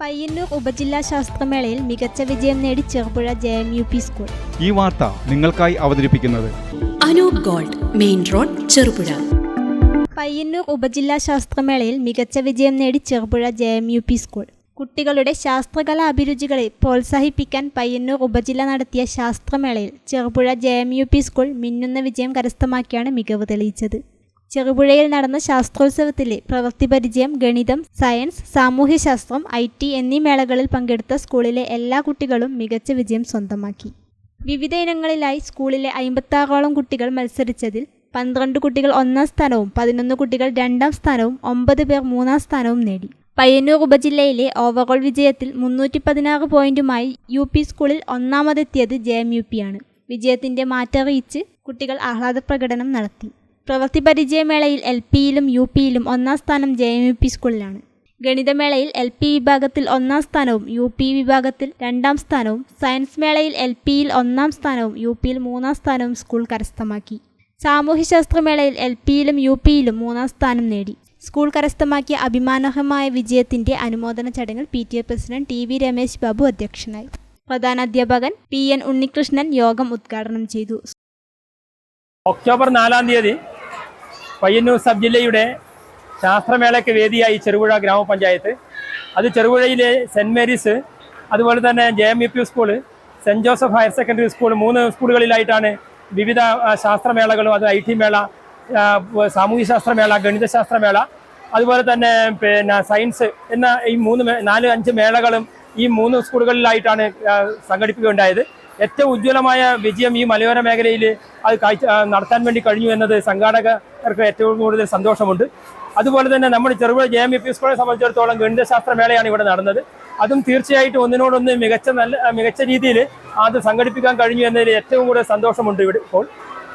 പയ്യന്നൂർ ഉപജില്ലാ ശാസ്ത്രമേളയിൽ മികച്ച വിജയം നേടി Cherupuzha J M U P school ഈ വാർത്ത നിങ്ങൾക്കായി അവതരിപ്പിക്കുന്നത് Anoop gold main road Cherupuzha. Payyanur ഉപജില്ലാ ശാസ്ത്രമേളയിൽ മികച്ച വിജയം നേടി Cherupuzha J M U P school കുട്ടികളുടെ ശാസ്ത്രകലാ അഭിരുചികളെ പ്രോത്സാഹിപ്പിക്കാൻ പയ്യന്നൂർ ഉപജില്ല നടത്തിയ ശാസ്ത്രമേളയിൽ Cherupuzha J M U P school മിന്നുന്ന വിജയം കരസ്ഥമാക്കിയാണ് മികവ് തെളിയിച്ചത്. ചെറുപുഴയിൽ നടന്ന ശാസ്ത്രോത്സവത്തിലെ പ്രവൃത്തി പരിചയം ഗണിതം സയൻസ് സാമൂഹ്യശാസ്ത്രം ഐ ടി എന്നീ മേളകളിൽ പങ്കെടുത്ത സ്കൂളിലെ എല്ലാ കുട്ടികളും മികച്ച വിജയം സ്വന്തമാക്കി. വിവിധ ഇനങ്ങളിലായി സ്കൂളിലെ അമ്പത്താറോളം കുട്ടികൾ മത്സരിച്ചതിൽ പന്ത്രണ്ട് കുട്ടികൾ ഒന്നാം സ്ഥാനവും പതിനൊന്ന് കുട്ടികൾ രണ്ടാം സ്ഥാനവും ഒമ്പത് പേർ മൂന്നാം സ്ഥാനവും നേടി. പയ്യന്നൂർ ഉപജില്ലയിലെ ഓവറോൾ വിജയത്തിൽ മുന്നൂറ്റി പതിനാറ് പോയിന്റുമായി യു പി സ്കൂളിൽ ഒന്നാമതെത്തിയത് ജെ എം യു പി ആണ്. വിജയത്തിന്റെ മാറ്ററിയിച്ച് കുട്ടികൾ ആഹ്ലാദ പ്രകടനം നടത്തി. പ്രവൃത്തി പരിചയമേളയിൽ എൽ പിയിലും യു പിയിലും ഒന്നാം സ്ഥാനം ജെ എം യു പി സ്കൂളിലാണ്. ഗണിതമേളയിൽ എൽ പി വിഭാഗത്തിൽ ഒന്നാം സ്ഥാനവും യു പി വിഭാഗത്തിൽ രണ്ടാം സ്ഥാനവും സയൻസ് മേളയിൽ എൽ പിയിൽ ഒന്നാം സ്ഥാനവും യു പിയിൽ മൂന്നാം സ്ഥാനവും സ്കൂൾ കരസ്ഥമാക്കി. സാമൂഹ്യശാസ്ത്രമേളയിൽ എൽ പിയിലും യു പിയിലും മൂന്നാം സ്ഥാനം നേടി. സ്കൂൾ കരസ്ഥമാക്കിയ അഭിമാനഹമായ വിജയത്തിന്റെ അനുമോദന ചടങ്ങിൽ P T A president T V Ramesh Babu അധ്യക്ഷനായി. പ്രധാന അധ്യാപകൻ പി എൻ ഉണ്ണികൃഷ്ണൻ യോഗം ഉദ്ഘാടനം ചെയ്തു. ഒക്ടോബർ നാലാം തീയതി പയ്യന്നൂർ സബ് ജില്ലയുടെ ശാസ്ത്രമേളയ്ക്ക് വേദിയായി ചെറുപുഴ ഗ്രാമപഞ്ചായത്ത്. അത് ചെറുപുഴയിലെ സെന്റ് മേരീസ് അതുപോലെ തന്നെ J M U P school Saint Joseph higher secondary school മൂന്ന് സ്കൂളുകളിലായിട്ടാണ് വിവിധ ശാസ്ത്രമേളകളും അത് ഐ ടി മേള സാമൂഹ്യ സാമൂഹ്യശാസ്ത്രമേള ഗണിതശാസ്ത്രമേള അതുപോലെ തന്നെ പിന്നെ സയൻസ് എന്ന ഈ മൂന്ന് നാല് അഞ്ച് മേളകളും ഈ മൂന്ന് സ്കൂളുകളിലായിട്ടാണ് സംഘടിപ്പിക്കുകയുണ്ടായത്. ഏറ്റവും ഉജ്ജ്വലമായ വിജയം ഈ മലയോര മേഖലയിൽ അത് കാഴ്ച നടത്താൻ വേണ്ടി കഴിഞ്ഞു എന്നത് സംഘാടകർക്ക് ഏറ്റവും കൂടുതൽ സന്തോഷമുണ്ട്. അതുപോലെ തന്നെ നമ്മുടെ Cherupuzha J M E P സ്കൂളിനെ സംബന്ധിച്ചിടത്തോളം ഗണിതശാസ്ത്ര മേളയാണ് ഇവിടെ നടന്നത്. അതും തീർച്ചയായിട്ടും ഒന്നിനോടൊന്ന് മികച്ച നല്ല മികച്ച രീതിയിൽ അത് സംഘടിപ്പിക്കാൻ കഴിഞ്ഞു എന്നതിൽ ഏറ്റവും കൂടുതൽ സന്തോഷമുണ്ട് ഇവിടെ ഇപ്പോൾ.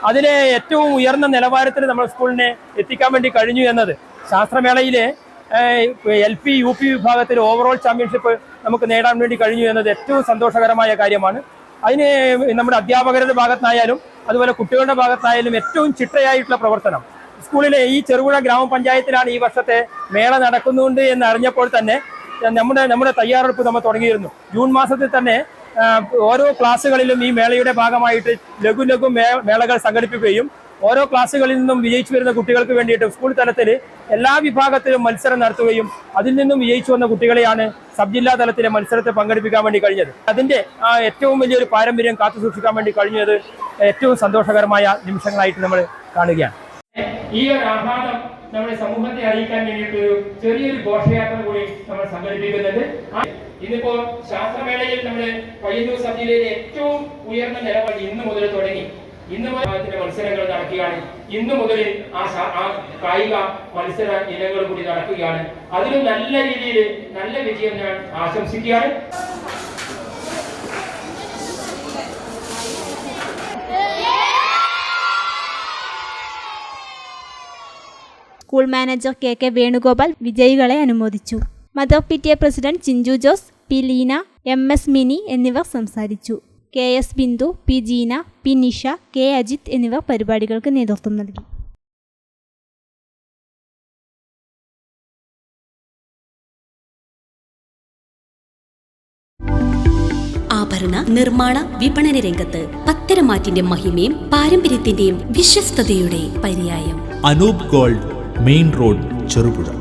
അതിലെ ഏറ്റവും ഉയർന്ന നിലവാരത്തിൽ നമ്മുടെ സ്കൂളിനെ എത്തിക്കാൻ വേണ്ടി കഴിഞ്ഞു എന്നത് ശാസ്ത്രമേളയിലെ എൽ പി യു പി വിഭാഗത്തിൽ ഓവറോൾ ചാമ്പ്യൻഷിപ്പ് നമുക്ക് നേടാൻ വേണ്ടി കഴിഞ്ഞു എന്നത് ഏറ്റവും സന്തോഷകരമായ കാര്യമാണ്. അതിന് നമ്മുടെ അധ്യാപകരുടെ ഭാഗത്തായാലും അതുപോലെ കുട്ടികളുടെ ഭാഗത്തായാലും ഏറ്റവും ചിട്ടയായിട്ടുള്ള പ്രവർത്തനം. സ്കൂളിലെ ഈ ചെറുപുഴ ഗ്രാമപഞ്ചായത്തിലാണ് ഈ വർഷത്തെ മേള നടക്കുന്നുണ്ട് എന്ന് അറിഞ്ഞപ്പോൾ തന്നെ നമ്മുടെ നമ്മുടെ തയ്യാറെടുപ്പ് നമ്മൾ തുടങ്ങിയിരുന്നു. ജൂൺ മാസത്തിൽ തന്നെ ഓരോ ക്ലാസ്സുകളിലും ഈ മേളയുടെ ഭാഗമായിട്ട് ലഘു ലഘു മേളകൾ സംഘടിപ്പിക്കുകയും ഓരോ ക്ലാസ്സുകളിൽ നിന്നും വിജയിച്ചു വരുന്ന കുട്ടികൾക്ക് വേണ്ടിയിട്ട് സ്കൂൾ തലത്തിൽ എല്ലാ വിഭാഗത്തിലും മത്സരം നടത്തുകയും അതിൽ നിന്നും വിജയിച്ചു വന്ന കുട്ടികളെയാണ് സബ് ജില്ലാ തലത്തിലെ മത്സരത്തെ പങ്കെടുപ്പിക്കാൻ വേണ്ടി കഴിഞ്ഞത്. അതിന്റെ ആ ഏറ്റവും വലിയൊരു പാരമ്പര്യം കാത്തു സൂക്ഷിക്കാൻ വേണ്ടി കഴിഞ്ഞത് ഏറ്റവും സന്തോഷകരമായ നിമിഷങ്ങളായിട്ട് നമ്മൾ കാണുകയാണ്. ഈ ഒരു ആഹ്ലാദം നമ്മുടെ സമൂഹത്തെ അറിയിക്കാൻ വേണ്ടിയിട്ട് ഒരു ചെറിയൊരു ഘോഷയാത്ര കൂടി നമ്മൾ സംഘടിപ്പിക്കുന്നുണ്ട്. ഇന്നിപ്പോ ശാസ്ത്രമേളയിൽ നമ്മുടെ പയ്യന്നൂർ സബ് ജില്ലയിലെ ഏറ്റവും ഉയർന്ന നിലപാട് ഇന്ന് മുതൽ തുടങ്ങി. ഇന്ന് മത്സരങ്ങൾ നടക്കുകയാണ്. ഇന്ന് മുതൽ ആ കായിക മത്സര ഇനങ്ങൾ കൂടി നടക്കുകയാണ്. അതിലും നല്ല രീതിയിൽ നല്ല വിജയം ഞാൻ ആശംസിക്കുകയാണ്. School manager K K Venugopal വിജയികളെ അനുമോദിച്ചു. Mother P T A president Chinchu Jose P Leena M S Mini എന്നിവർ സംസാരിച്ചു. K S Bindu P Jeena P Nisha K Ajith എന്നിവർ പരിപാടികൾക്ക് നേതൃത്വം നൽകി. ആഭരണ നിർമ്മാണ വിപണന രംഗത്ത് പത്തരമാറ്റിന്റെ മഹിമയും പാരമ്പര്യത്തിന്റെയും വിശ്വസ്തയുടെ പര്യായം. Anoop gold main road Cherupuzha.